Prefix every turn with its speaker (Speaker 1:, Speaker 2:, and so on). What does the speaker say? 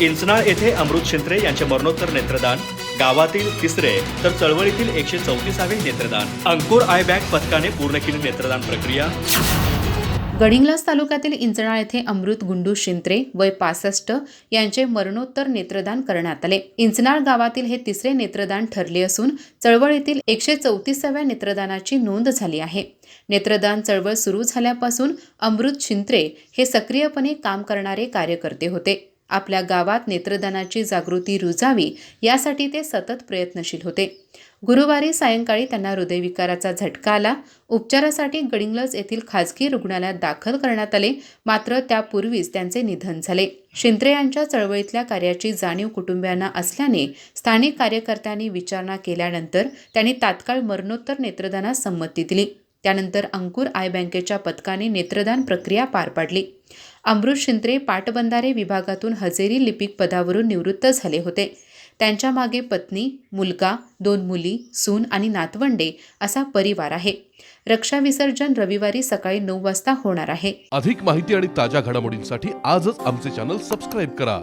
Speaker 1: इंचनाळ येथे अमृत शिंत्रे यांचे मरणोत्तर नेत्रदान गावातील तिसरे तर चळवळीतील एकशे चौतीसावे नेत्रदान. अंकुर आय बँक पथकाने पूर्ण केली नेत्रदान प्रक्रिया.
Speaker 2: गडिंग्लास तालुक्यातील इंचणाळ येथे अमृत गुंडू शिंत्रे वय पासष्ट यांचे मरणोत्तर नेत्रदान करण्यात आले. इंचनाळ गावातील हे तिसरे नेत्रदान ठरले असून चळवळीतील एकशे चौतीसाव्या नेत्रदानाची नोंद झाली आहे. नेत्रदान चळवळ सुरू झाल्यापासून अमृत शिंत्रे हे सक्रियपणे काम करणारे कार्यकर्ते होते. आपल्या गावात नेत्रदानाची जागृती रुजावी यासाठी ते सतत प्रयत्नशील होते. गुरुवारी सायंकाळी त्यांना हृदयविकाराचा झटका आला. उपचारासाठी गडिंग्लज येथील खाजगी रुग्णालयात दाखल करण्यात आले. मात्र त्यापूर्वीच त्यांचे निधन झाले. शिंत्रे यांच्या चळवळीतल्या कार्याची जाणीव कुटुंबियांना असल्याने स्थानिक कार्यकर्त्यांनी विचारणा केल्यानंतर त्यांनी तात्काळ मरणोत्तर नेत्रदानास संमती दिली. त्यानंतर अंकुर आय बँकेच्या पथकाने नेत्रदान प्रक्रिया पार पाडली. अमृत शिंत्रे पाटबंधारे विभागातून हजेरी लिपिक पदावरून निवृत्त झाले होते. त्यांच्या मागे पत्नी मुलगा दोन मुली सून आणि नातवंडे असा परिवार आहे. रक्षा विसर्जन रविवारी सकाळी नऊ वाजता होणार आहे.
Speaker 3: अधिक माहिती आणि ताज्या घडामोडींसाठी आजच आमचे चॅनल सबस्क्राईब करा.